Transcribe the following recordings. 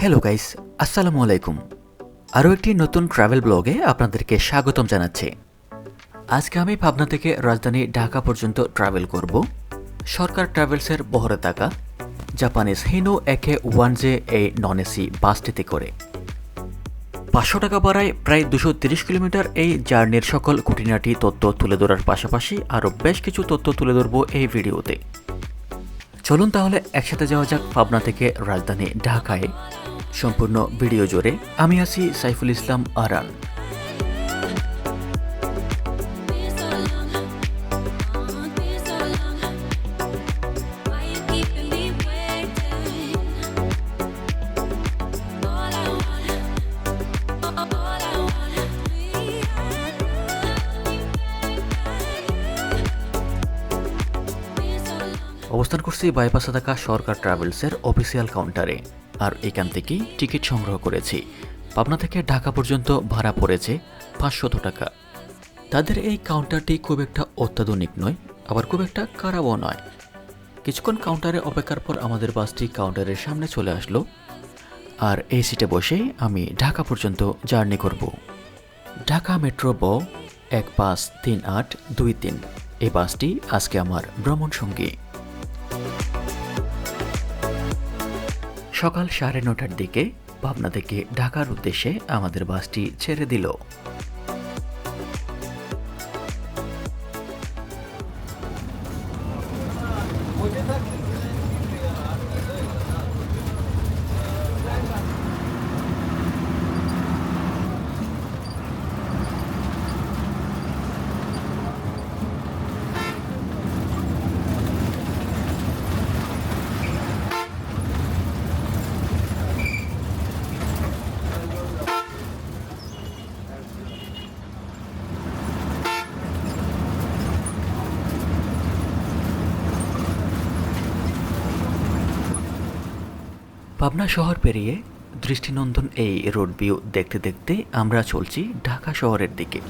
Hello guys আসসালামু আলাইকুম আরও একটি নতুন ট্রাভেল ব্লগে আপনাদেরকে স্বাগতম জানাচ্ছি। আজকে আমি পাবনা থেকে রাজধানী ঢাকা পর্যন্ত ট্রাভেল করব। সরকার ট্রাভেলসের বহরে থাকা Japanese Hino AK one J এই নন এসি বাসটিতে করে। পাঁচশো টাকা ভাড়ায় প্রায় দুশো তিরিশ কিলোমিটার এই জার্নির সকল খুঁটিনাটি তথ্য তুলে ধরার পাশাপাশি আরও বেশ কিছু তথ্য তুলে ধরব এই ভিডিওতে। চলুন তাহলে একসাথে যাওয়া যাক পাবনা থেকে রাজধানী ঢাকায়। সম্পূর্ণ ভিডিও জোরে আমি আছি সাইফুল ইসলাম আরান। করছি বাইপাসে থাকা সরকার ট্রাভেলসের অফিসিয়াল কাউন্টারে আর এখান থেকেই টিকিট সংগ্রহ করেছি। পাবনা থেকে ঢাকা পর্যন্ত ভাড়া পড়েছে পাঁচশত টাকা। তাদের এই কাউন্টারটি খুব একটা অত্যাধুনিক নয়, আবার খুব একটা খারাপও নয়। কিছুক্ষণ কাউন্টারে অপেক্ষার পর আমাদের বাসটি কাউন্টারের সামনে চলে আসলো। আর এই সিটে বসে আমি ঢাকা পর্যন্ত জার্নি করব। ঢাকা মেট্রো ব এক পাঁচ তিন আট দুই তিন। এই বাসটি আজকে আমার ভ্রমণ সঙ্গী সকাল সাড়ে নটার দিকে পাবনা থেকে ঢাকার উদ্দেশ্যে আমাদের বাসটি ছেড়ে দিল। পাবনা শহর পেরিয়ে দৃষ্টিনন্দন এই রোড ভিউ দেখতে দেখতে আমরা চলছি ঢাকা শহরের দিকে।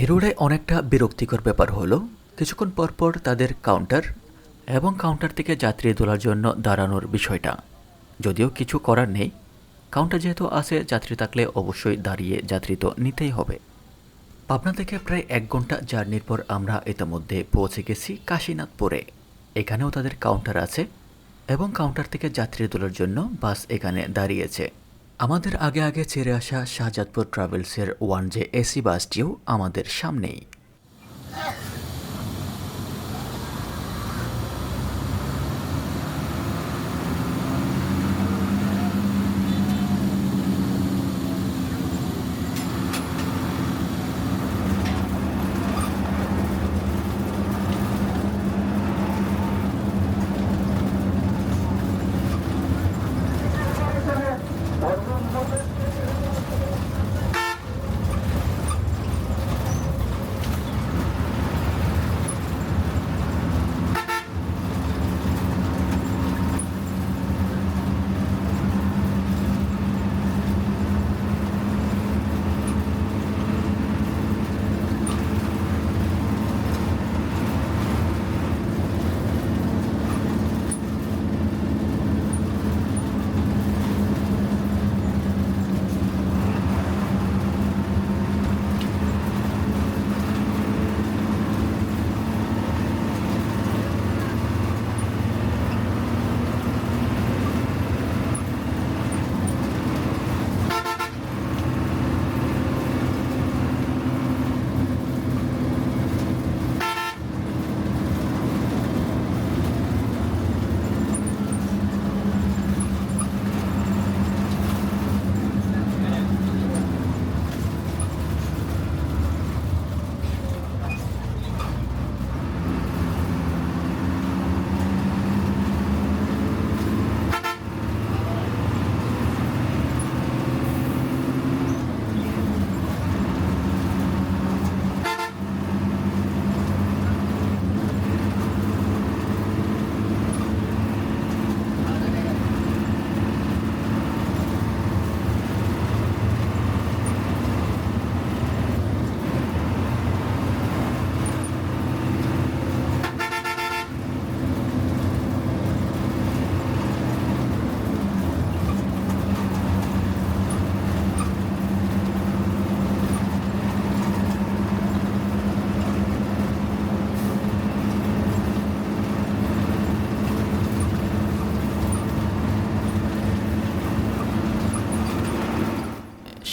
এই অনেকটা বিরক্তিকর ব্যাপার হলো, কিছুক্ষণ পর পর তাদের কাউন্টার এবং কাউন্টার থেকে যাত্রী তোলার জন্য দাঁড়ানোর বিষয়টা। যদিও কিছু করার নেই, কাউন্টার যেহেতু আছে, যাত্রী থাকলে অবশ্যই দাঁড়িয়ে যাত্রী তো নিতেই হবে। পাবনা থেকে প্রায় এক ঘণ্টা জার্নির পর আমরা ইতিমধ্যে পৌঁছে গেছি কাশীনাথপুরে। এখানেও তাদের কাউন্টার আছে এবং কাউন্টার থেকে যাত্রী তোলার জন্য বাস এখানে দাঁড়িয়েছে। আমাদের আগে আগে ছেড়ে আসা শাহজাদপুর ট্রাভেলসের ওয়ান জে এসি বাসটিও আমাদের সামনেই।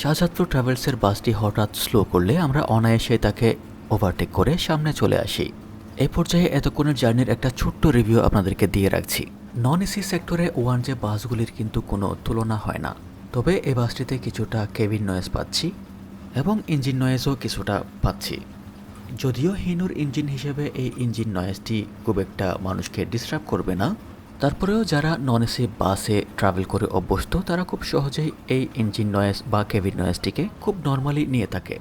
শাহজাদপুর ট্রাভেলসের বাসটি হঠাৎ স্লো করলে আমরা অনায়াসে তাকে ওভারটেক করে সামনে চলে আসি। এই পর্যায়ে এতক্ষণের জার্নির একটা ছোট্ট রিভিউ আপনাদেরকে দিয়ে রাখছি। নন এসি সেক্টরে ওয়ান যে বাসগুলির কিন্তু কোনো তুলনা হয় না। তবে এই বাসটিতে কিছুটা কেবিন নয়েজ পাচ্ছি এবং ইঞ্জিন নয়েজও কিছুটা পাচ্ছি। যদিও হিনুর ইঞ্জিন হিসেবে এই ইঞ্জিন নয়েজটি খুব একটা মানুষকে ডিস্টার্ব করবে না তারপরেও যারা নন এসি বাসে ট্রাভেল করে অভ্যস্ত, তারা খুব সহজেই এই ইঞ্জিন নয়েস বা কেবিন নয়েসটিকে খুব নর্মালি নিয়ে থাকে।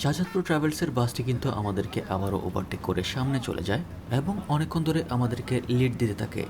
শাহজাদপুর ট্রাভেলসের বাসটি কিন্তু আমাদেরকে আবারও ওভারটেক করে সামনে চলে যায় এবং অনেকক্ষণ ধরে আমাদেরকে লিড দিতে থাকে।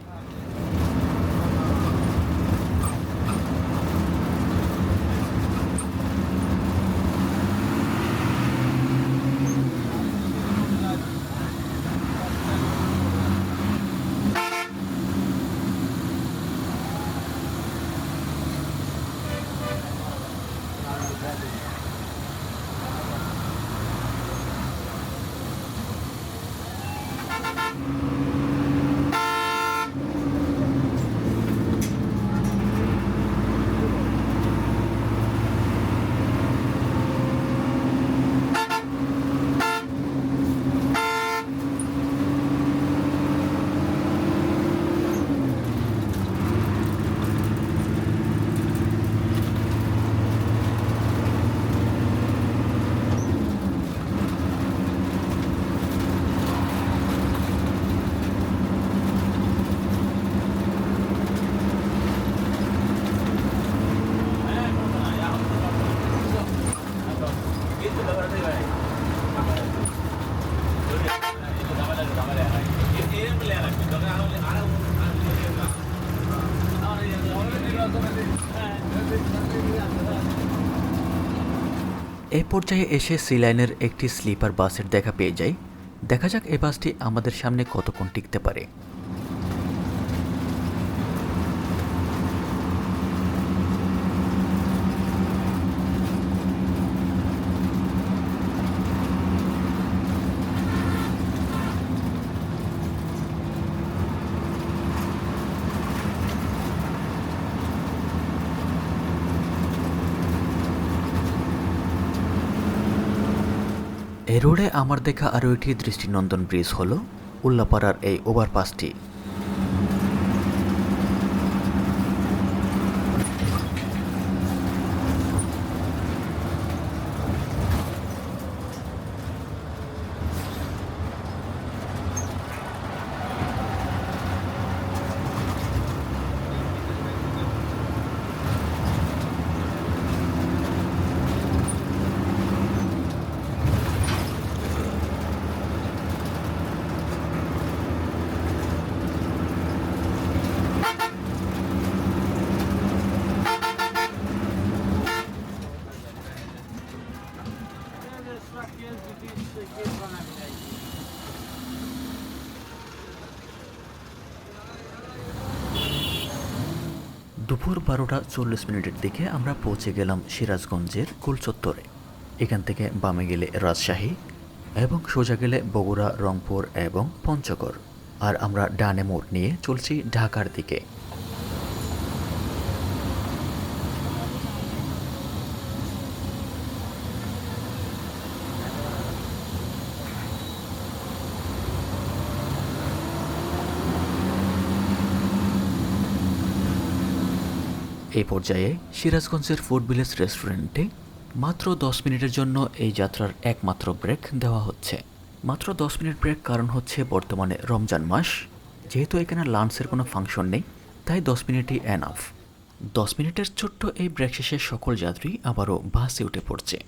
এই পর্যায়ে এসে সি লাইনের একটি স্লিপার বাসের দেখা পেয়ে যাই। দেখা যাক এ বাসটি আমাদের সামনে কতক্ষণ টিকতে পারে। এই রোডে আমার দেখা আরও একটি দৃষ্টিনন্দন ব্রিজ হলো উল্লাপাড়ার এই ওভারপাসটি। দুপুর বারোটা চল্লিশ মিনিটের দিকে আমরা পৌঁছে গেলাম সিরাজগঞ্জের কুলচত্বরে। এখান থেকে বামে গেলে রাজশাহী এবং সোজা গেলে বগুড়া, রংপুর এবং পঞ্চগড়। আর আমরা ডানে মোড় নিয়ে চলছি ঢাকার দিকে। এই পর্যায়ে সিরাজগঞ্জের ফুড ভিলেজ রেস্টুরেন্টে মাত্র দশ মিনিটের জন্য এই যাত্রার একমাত্র ব্রেক দেওয়া হচ্ছে। মাত্র দশ মিনিট ব্রেক কারণ হচ্ছে বর্তমানে রমজান মাস। যেহেতু এখানে লাঞ্চের কোনো ফাংশন নেই, তাই দশ মিনিটই অ্যানাফ দশ মিনিটের ছোট্ট এই ব্রেক শেষে সকল যাত্রী আবারও বাসে উঠে পড়ছে।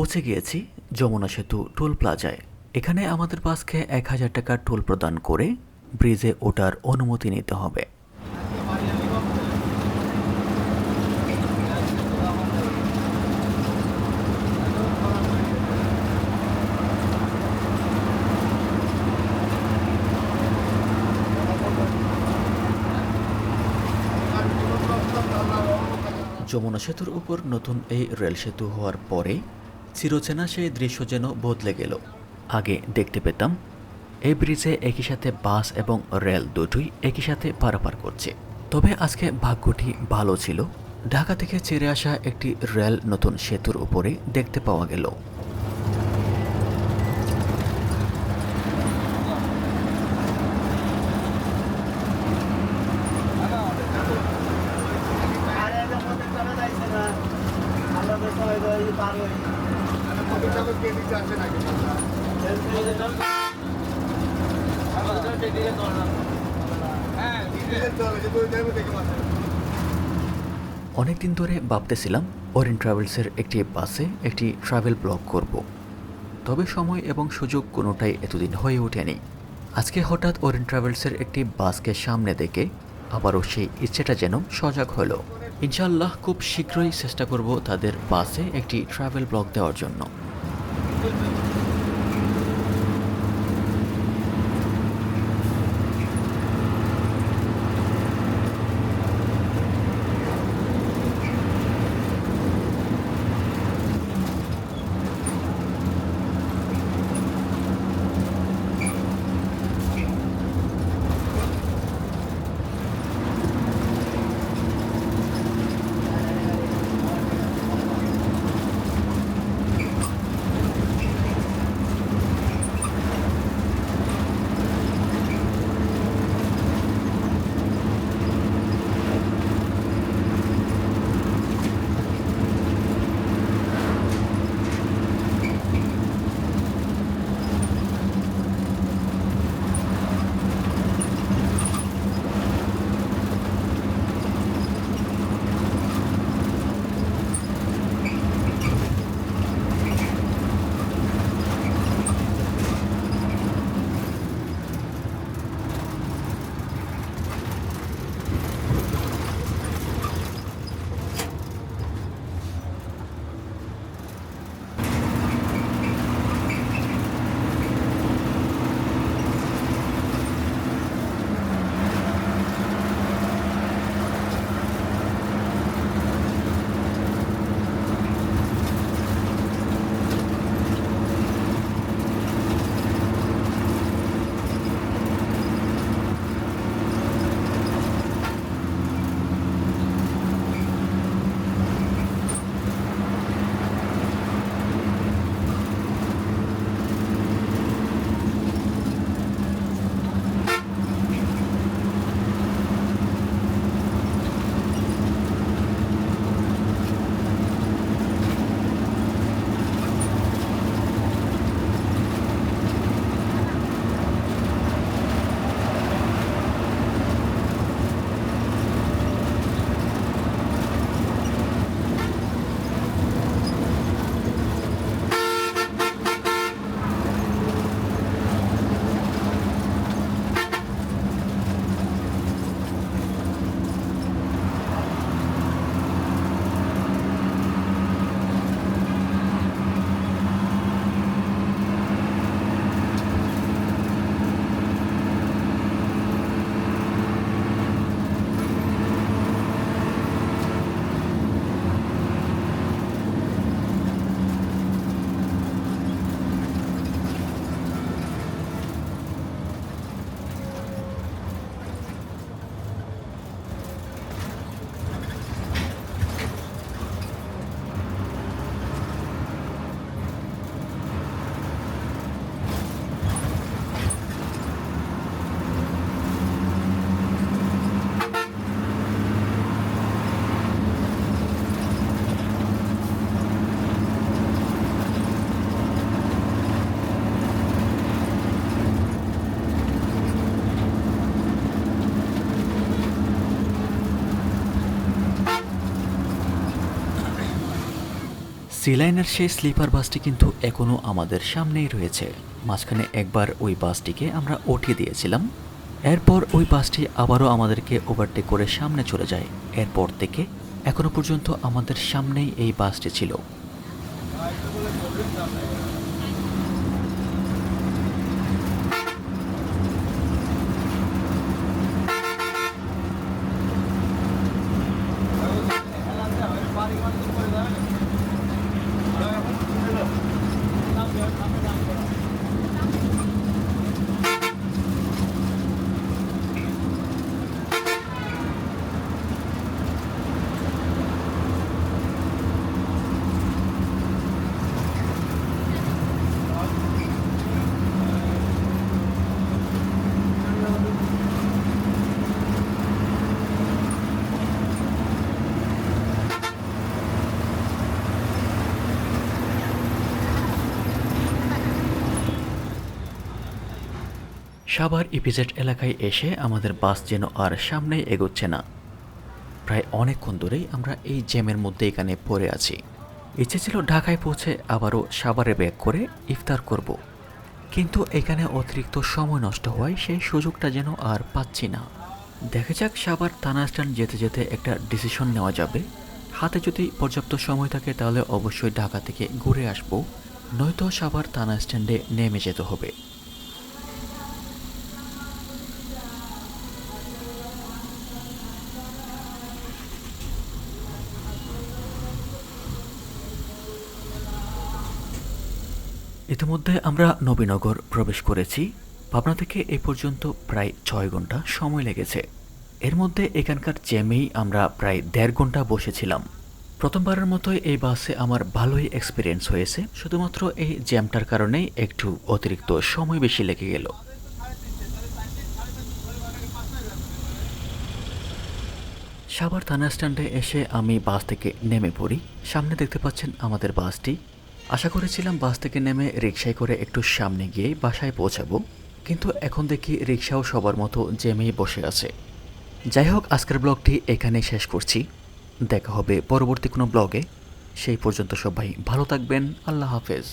পৌঁছে গিয়েছি যমুনা সেতু টোল প্লাজায়। এখানে আমাদের বাসকে এক হাজার টাকার টোল প্রদান করে ব্রিজে ওঠার অনুমতি নিতে হবে। যমুনা সেতুর উপর নতুন এই রেল সেতু হওয়ার পরে চিরচেনা সেই দৃশ্য যেন বদলে গেল। আগে দেখতে পেতাম, এই ব্রিজে একই সাথে বাস এবং রেল দুটোই একই সাথে পারাপার করছে। তবে আজকে ভাগ্যটি ভালো ছিল। ঢাকা থেকে ছেড়ে আসা একটি রেল নতুন সেতুর উপরে দেখতে পাওয়া গেল। অনেকদিন ধরে ভাবতেছিলাম ওরিন ট্রাভেলসের একটি বাসে একটি ট্রাভেল ব্লগ করব। তবে সময় এবং সুযোগ কোনোটাই এতদিন হয়ে ওঠেনি। আজকে হঠাৎ ওরিন ট্রাভেলসের একটি বাসকে সামনে দেখে আবারও সেই ইচ্ছেটা যেন সজাগ হলো। ইনশাল্লাহ খুব শীঘ্রই চেষ্টা করব তাদের বাসে একটি ট্রাভেল ব্লগ দেওয়ার জন্য। good. সিলাইনের সেই স্লিপার বাসটি কিন্তু এখনও আমাদের সামনেই রয়েছে। মাঝখানে একবার ওই বাসটিকে আমরা উঠিয়ে দিয়েছিলাম। এরপর ওই বাসটি আবারও আমাদেরকে ওভারটেক করে সামনে চলে যায়। এরপর থেকে এখনও পর্যন্ত আমাদের সামনেই এই বাসটি ছিল। সাভার ইপিজেড এলাকায় এসে আমাদের বাস যেন আর সামনে এগোচ্ছে না। প্রায় অনেকক্ষণ ধরেই আমরা এই জ্যামের মধ্যে এখানে পড়ে আছি। ইচ্ছে ছিল ঢাকায় পৌঁছে আবারও সাভারে ব্যাক করে ইফতার করব। কিন্তু এখানে অতিরিক্ত সময় নষ্ট হওয়ায় সেই সুযোগটা যেন আর পাচ্ছি না। দেখা যাক সাভার থানা স্ট্যান্ড যেতে যেতে একটা ডিসিশন নেওয়া যাবে। হাতে যদি পর্যাপ্ত সময় থাকে তাহলে অবশ্যই ঢাকা থেকে ঘুরে আসব। নয়তো সাভার থানা স্ট্যান্ডে নেমে যেতে হবে। ইতিমধ্যে আমরা নবীনগর প্রবেশ করেছি। পাবনা থেকে এ পর্যন্ত প্রায় ছয় ঘণ্টা সময় লেগেছে। এর মধ্যে এখানকার জ্যামেই আমরা প্রায় দেড় ঘণ্টা বসেছিলাম। প্রথমবারের মতোই এই বাসে আমার ভালোই এক্সপিরিয়েন্স হয়েছে। শুধুমাত্র এই জ্যামটার কারণেই একটু অতিরিক্ত সময় বেশি লেগে গেল। সাভার থানা স্ট্যান্ডে এসে আমি বাস থেকে নেমে পড়ি। সামনে দেখতে পাচ্ছেন আমাদের বাসটি। আশা করেছিলাম বাস থেকে নেমে রিক্সায় করে একটু সামনে গিয়ে বাসায় পৌঁছাবো, কিন্তু এখন দেখি রিক্সাও সবার মতো জেমেই বসে আছে। যাই হোক, আজকের ব্লগটি এখানেই শেষ করছি। দেখা হবে পরবর্তী কোনো ব্লগে। সেই পর্যন্ত সবাই ভালো থাকবেন। আল্লাহ হাফেজ।